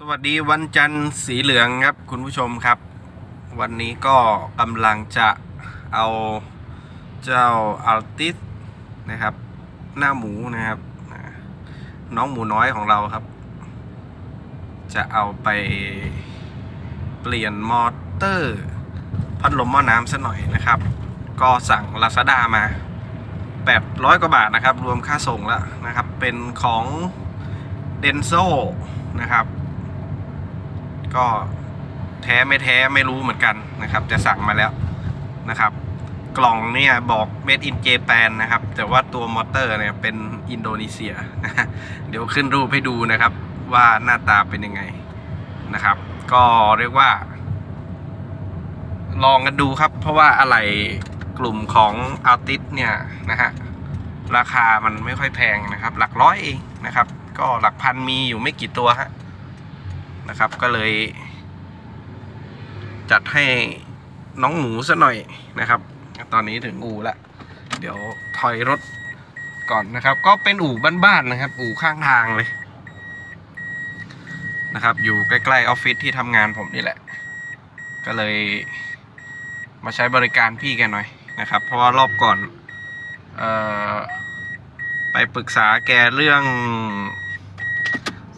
สวัสดีวันจันทร์สีเหลืองครับคุณผู้ชมครับ วันนี้ก็กำลังจะเอาเจ้าอัลติสนะครับ หน้าหมูนะครับ น้องหมูน้อยของเราครับ จะเอาไปเปลี่ยนมอเตอร์ พัดลมหม้อน้ำซะหน่อยนะครับ ก็สั่ง Lazada มา 800 กว่าบาทนะครับ รวมค่าส่งแล้วนะครับ เป็นของเดนโซนะครับ ก็แท้ไม่แท้ไม่รู้เหมือนกันนะครับแต่สั่งมาแล้วนะครับ กล่องเนี่ยบอก made in Japan นะครับ แต่ว่าตัวมอเตอร์เนี่ยเป็นอินโดนีเซีย เดี๋ยวขึ้นรูปให้ดูนะครับ ว่าหน้าตาเป็นยังไงนะครับ ก็เรียกว่า ลองกันดูครับ เพราะว่าอะไรกลุ่มของอัลติสเนี่ยนะฮะราคามันไม่ค่อยแพงนะครับ หลักร้อยเองนะครับ ก็หลักพันมีอยู่ไม่กี่ตัวฮะ นะครับ ก็เลย จัดให้น้องหมูซะหน่อยนะครับ ตอนนี้ถึงอู่ละเดี๋ยวถอยรถก่อนนะครับ ก็เป็นอู่บ้านๆนะครับ อู่ข้างทางเลยนะครับ อยู่ใกล้ๆออฟฟิศที่ทำงานผมนี่แหละ ก็เลยมาใช้บริการพี่แกหน่อยนะครับ เพราะว่ารอบก่อนเออไปปรึกษาแกเรื่อง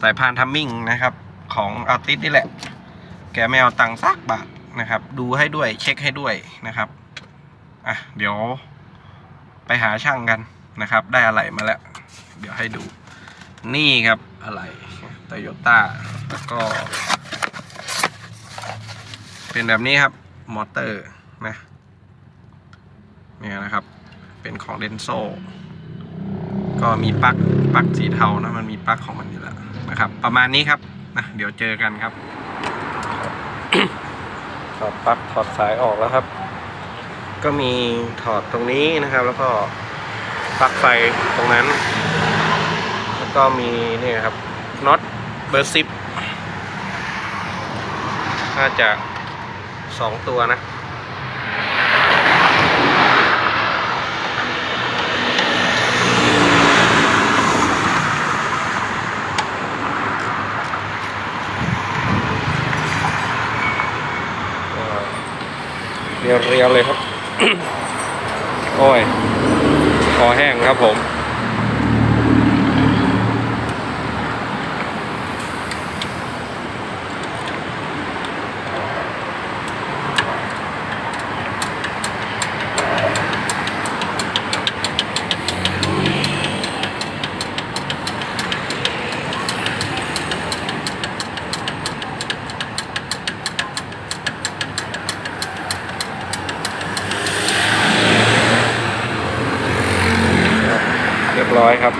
สายพานทัมมิ่งนะครับ ของอัลติสนี่แหละ แกไม่เอาตังค์สักบาทนะครับ ดูให้ด้วยเช็คให้ด้วยนะครับอะเดี๋ยวไปหาช่างกันนะครับ ได้อะไรมาแล้ว เดี๋ยวให้ดู นี่ครับอะไรโตโยต้าแล้วก็ เป็นแบบนี้ครับ มอเตอร์นะเนี่ยนะครับ เป็นของเดนโซก็มีปลั๊กปลั๊กสีเทานะ มันมีปลั๊กของมันอยู่แล้วนะครับ ประมาณนี้ครับ นะเดี๋ยวเจอกันครับถอดปลั๊กถอดสายออกแล้วครับ ก็มีถอดตรงนี้นะครับ แล้วก็ปลั๊กไฟตรงนั้น แล้วก็มีนี่ครับน็อตเบอร์สิบน่าจะสองตัวนะ เรียวเรียวๆเลยครับ โอ้ยคอแห้งครับผม เรียบร้อยครับ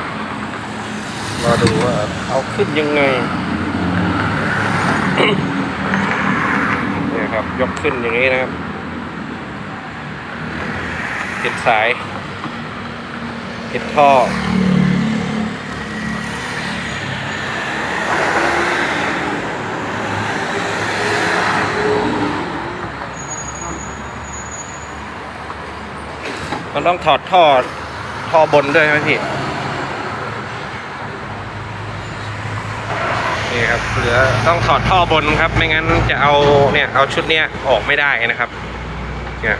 รอดูว่าเอาขึ้น ยังไงเนี่ยครับ ยกขึ้นอย่างนี้นะครับติดสายติดท่อมันต้องถอดท่อท่อบนด้วยไหมพี่ นี่ครับ เหลือต้องถอดท่อบนครับ ไม่งั้นจะเอาเนี่ยเอาชุดเนี้ยออกไม่ได้นะครับเนี่ย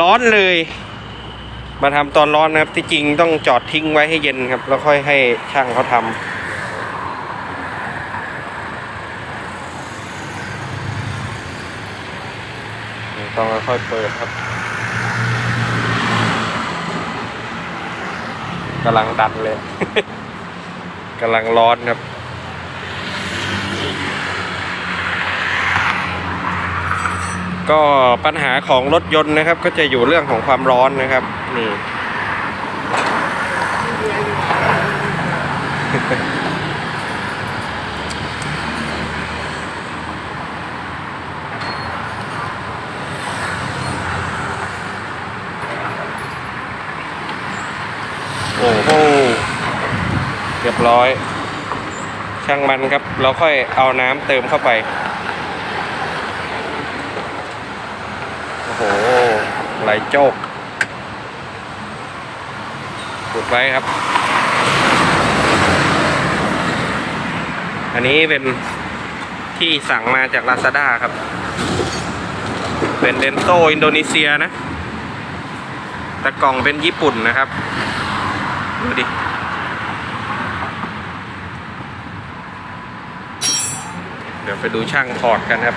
ร้อนเลย มาทำตอนร้อนนะครับ ที่จริงต้องจอดทิ้งไว้ให้เย็นครับ แล้วค่อยให้ช่างเขาทำนี่ต้องค่อยเปิดครับกำลังดันเลย กำลังร้อนครับ ก็ปัญหาของรถยนต์นะครับ ก็จะอยู่เรื่องของความร้อนนะครับ นี่ โอ้โห เรียบร้อย ช่างมันครับ เราค่อยเอาน้ำเติมเข้าไป โอ้โห ไหลโจกขุดไว้ครับ อันนี้เป็นที่สั่งมาจาก Lazada ครับ เป็นเดนโซอินโดนีเซียนะ แต่กล่องเป็นญี่ปุ่นนะครับ ดูดิ เดี๋ยว ไปดูช่างถอดกันครับ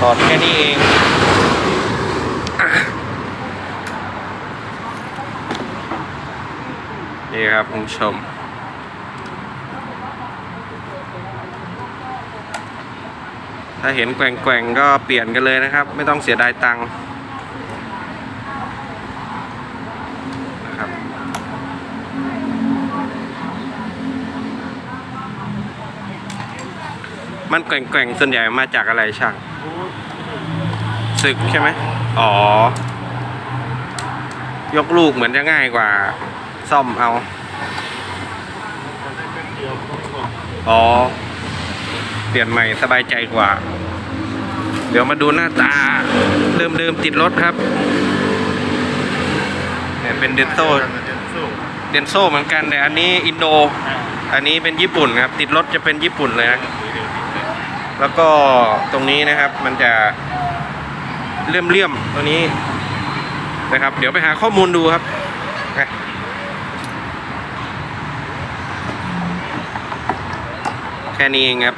ถอดแค่นี้เองนี่ครับคุณผู้ชมถ้าเห็นแกว่งๆก็เปลี่ยนกันเลยนะครับ ไม่ต้องเสียดายตังค์นะครับ มันแกว่งๆส่วนใหญ่มาจากอะไรช่างศึกใช่ไหมอ๋อ ยกลูกเหมือนจะง่ายกว่า ซ่อมเอา อ๋อ เปลี่ยนใหม่สบายใจกว่า เดี๋ยวมาดูหน้าตา เดิมเดิมๆติดรถครับเนี่ยเป็นเดนโซเดนโซเหมือนกันแต่อันนี้อินโด อันนี้เป็นญี่ปุ่นครับ ติดรถจะเป็นญี่ปุ่นเลยนะ แล้วก็ตรงนี้นะครับมันจะเลื่อมเลื่อมๆตัวนี้นะครับ เดี๋ยวไปหาข้อมูลดูครับแค่นี้เองครับ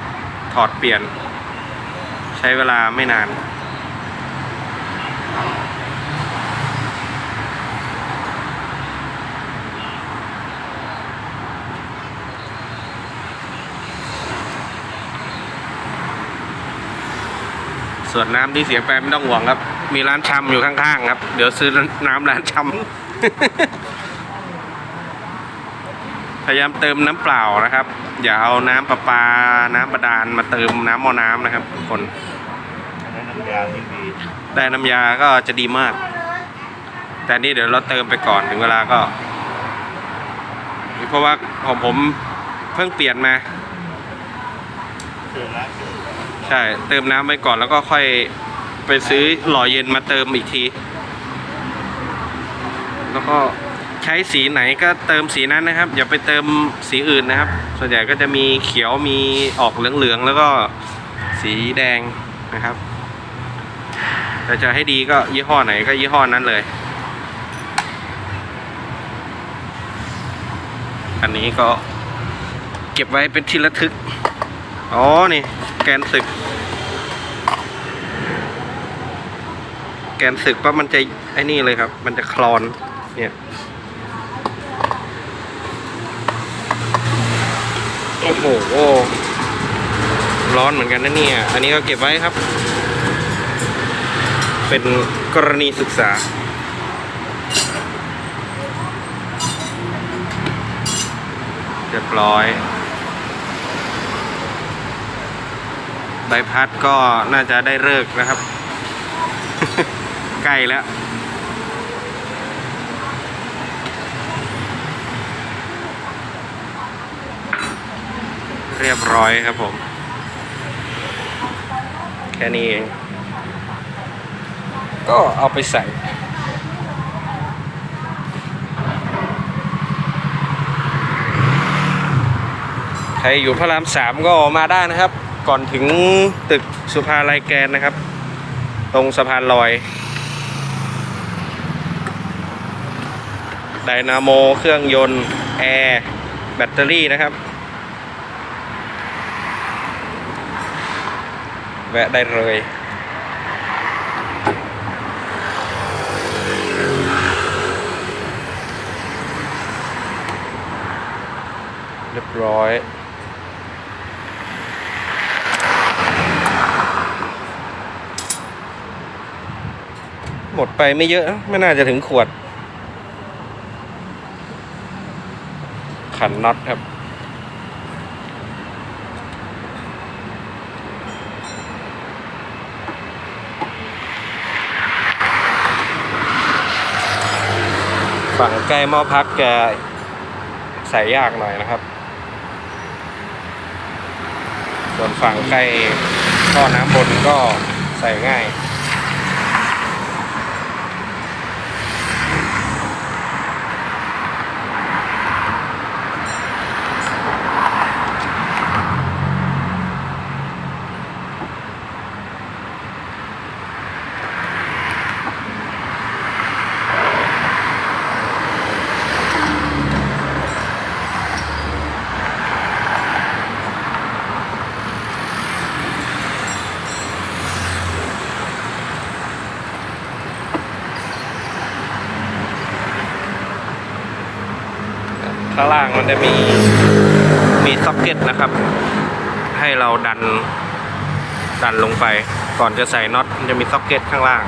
ถอดเปลี่ยน ใช้เวลาไม่นาน ส่วนน้ำที่เสียไปไม่ต้องห่วงครับ มีร้านชำอยู่ข้างๆครับ เดี๋ยวซื้อน้ำร้านชำพยายามเติมน้ำเปล่านะครับ อย่าเอาน้ำประปา น้ำบาดาลมาเติมน้ำหม้อน้ำนะครับทุกคนน้ำยาที่ดีได้น้ำยาก็จะดีมาก แต่นี่เดี๋ยวเราเติมไปก่อนถึงเวลาก็ เพราะว่าของผมเพิ่งเปลี่ยนมาเจแล้ว ใช่ เติมน้ำไปก่อนแล้วก็ค่อยไปซื้อหล่อเย็นมาเติมอีกที แล้วก็ใช้สีไหนก็เติมสีนั้นนะครับ อย่าไปเติมสีอื่นนะครับ ส่วนใหญ่ก็จะมีเขียวมีออกเหลืองๆแล้วก็สีแดงนะครับแต่จะให้ดีก็ยี่ห้อไหนก็ยี่ห้อนั้นเลย อันนี้ก็เก็บไว้เป็นที่ระทึก อ๋อ นี่ แกนศึก แกนศึกปั๊บมันจะไอ้นี่เลยครับ มันจะคลอน เนี่ย โอ้โห ร้อนเหมือนกันนะเนี่ย อันนี้ก็เก็บไว้ครับ เป็นกรณีศึกษาเรียบร้อย ใบพัดก็น่าจะได้เลิกนะครับ ใกล้แล้วเรียบร้อยครับผม แค่นี้เอง ก็เอาไปใส่ ใครอยู่พระรามสามก็มาได้นะครับ ก่อนถึงตึกสุภาลัยแกนนะครับ ตรงสะพานลอย ไดนาโมเครื่องยนต์ แอร์ แบตเตอรี่นะครับ แวะได้เลยเรียบร้อย มดไปไม่เยอะ ไม่น่าจะถึงขวด ขันน็อตครับ ฝั่งใกล้หม้อพักแกใส่ยากหน่อยนะครับ ส่วนฝั่งใกล้ท่อน้ำบนก็ใส่ง่าย ข้างล่างมันจะมีมีซ็อกเก็ตนะครับ ให้เราดันดันลงไป ก่อนจะใส่น็อตมันจะมีซ็อกเก็ตข้างล่าง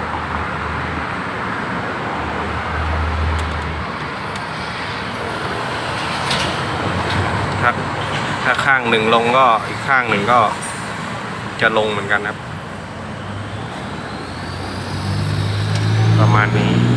ถ้าถ้าข้างหนึ่งลงก็อีกข้างหนึ่งก็จะลงเหมือนกันครับ ประมาณนี้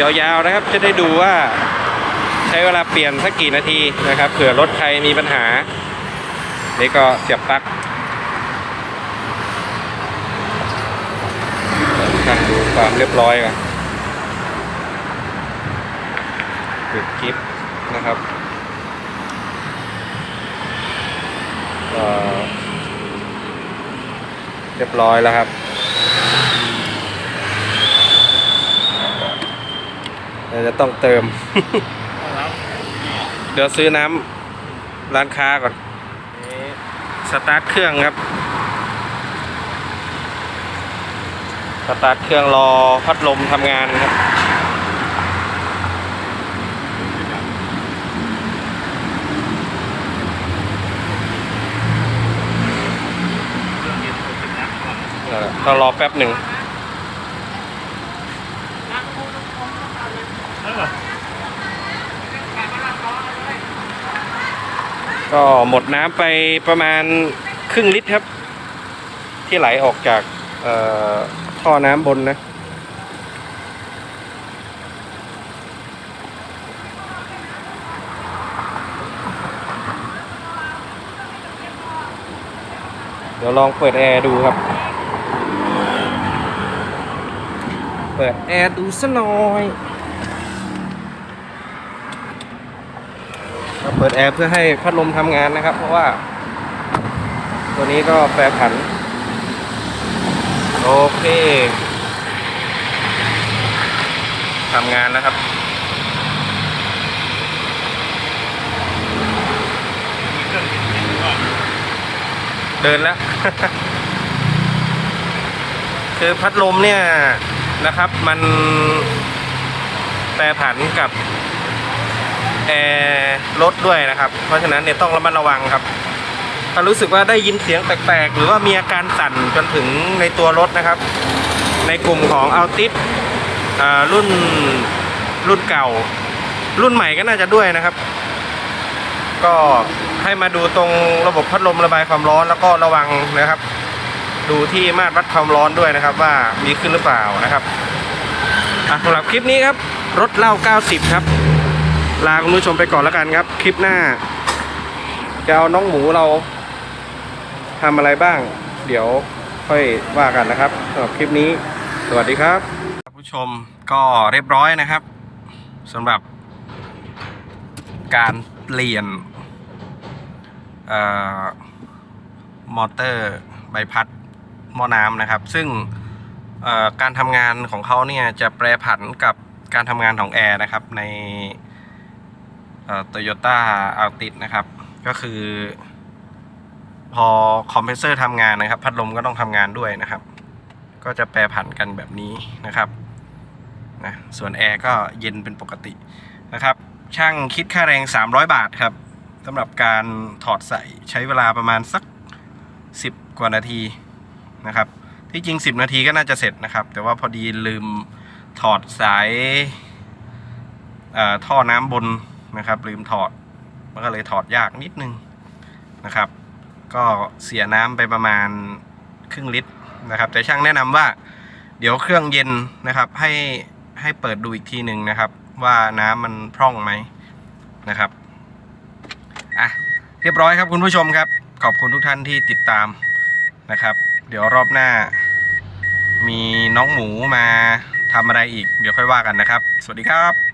ยาวๆนะครับ จะได้ดูว่าใช้เวลาเปลี่ยนสักกี่นาทีนะครับเผื่อรถใครมีปัญหา นี่ก็เสียบปลั๊กช่างดูความเรียบร้อยกันปิดคลิปนะครับเรียบร้อยแล้วครับ เดี๋ยวจะต้องเติม เดี๋ยวซื้อน้ำร้านค้าก่อนสตาร์ทเครื่องครับ สตาร์ทเครื่องรอพัดลมทำงานครับเครื่องเย็นตัวเป็นน้ำก่อนเออต้องรอแป๊บหนึ่ง เออ ก็หมดน้ำไปประมาณครึ่งลิตรครับ ที่ไหลออกจากท่อน้ำบนนะ เดี๋ยวลองเปิดแอร์ดูครับ เปิดแอร์ดูสักหน่อย เราเปิดแอร์เพื่อให้พัดลมทำงานนะครับ เพราะว่า ตัวนี้ก็แปรผัน โอเคทำงานแล้วครับเครื่องเย็นเย็นก่อนเดินแล้ว คือพัดลมเนี่ยนะครับ มันแปรผันกับแอร์ รถด้วยนะครับ เพราะฉะนั้นเนี่ยต้องระมัดระวังครับ ถ้ารู้สึกว่าได้ยินเสียงแปลกๆ หรือว่ามีอาการสั่นจนถึงในตัวรถนะครับ ในกลุ่มของ a l t i s รุ่นรุ่นเก่า รุ่นใหม่ก็น่าจะด้วยนะครับ ก็ให้มาดูตรงระบบพัดลมระบายความร้อนแล้วก็ระวังนะครับ ดูที่มาตรวัดความร้อนด้วยนะครับ ว่ามีขึ้นหรือเปล่านะครับสำหรับคลิปนี้ครับ รถเล่า 90 ครับ ลาคุณผู้ชมไปก่อนแล้วกันครับ คลิปหน้า จะเอาน้องหมูเราทำอะไรบ้าง เดี๋ยวค่อยว่ากันนะครับสำหรับคลิปนี้ สวัสดีครับผู้ชมก็เรียบร้อยนะครับสำหรับการเปลี่ยนออมอเตอร์ใบพัดหม้อน้ำนะครับ ซึ่งการทำงานของเขาเนี่ยจะแปรผันกับการทำงานของแอร์นะครับใน โตโยต้าอัลติสนะครับ ก็คือ พอคอมเพรสเซอร์ทำงานนะครับ พัดลมก็ต้องทำงานด้วยนะครับ ก็จะแปรผันกันแบบนี้นะครับนะส่วนแอร์ก็เย็นเป็นปกตินะครับ ช่างคิดค่าแรง 300 บาทครับสำหรับการถอดใส่ใช้เวลาประมาณสัก 10 กว่านาทีนะครับ ที่จริง 10 นาทีก็น่าจะเสร็จนะครับ แต่ว่าพอดีลืมถอดสายอ่อท่อน้ำบน นะครับลืมถอดมันก็เลยถอดยากนิดนึงนะครับ ก็เสียน้ำไปประมาณครึ่งลิตรนะครับ แต่ช่างแนะนำว่า เดี๋ยวเครื่องเย็นนะครับ ให้ให้เปิดดูอีกทีหนึ่งนะครับ ว่าน้ำมันพร่องไหมนะครับอะเรียบร้อยครับคุณผู้ชมครับ ขอบคุณทุกท่านที่ติดตามนะครับ เดี๋ยวรอบหน้า มีน้องหมูมาทำอะไรอีก เดี๋ยวค่อยว่ากันนะครับ สวัสดีครับ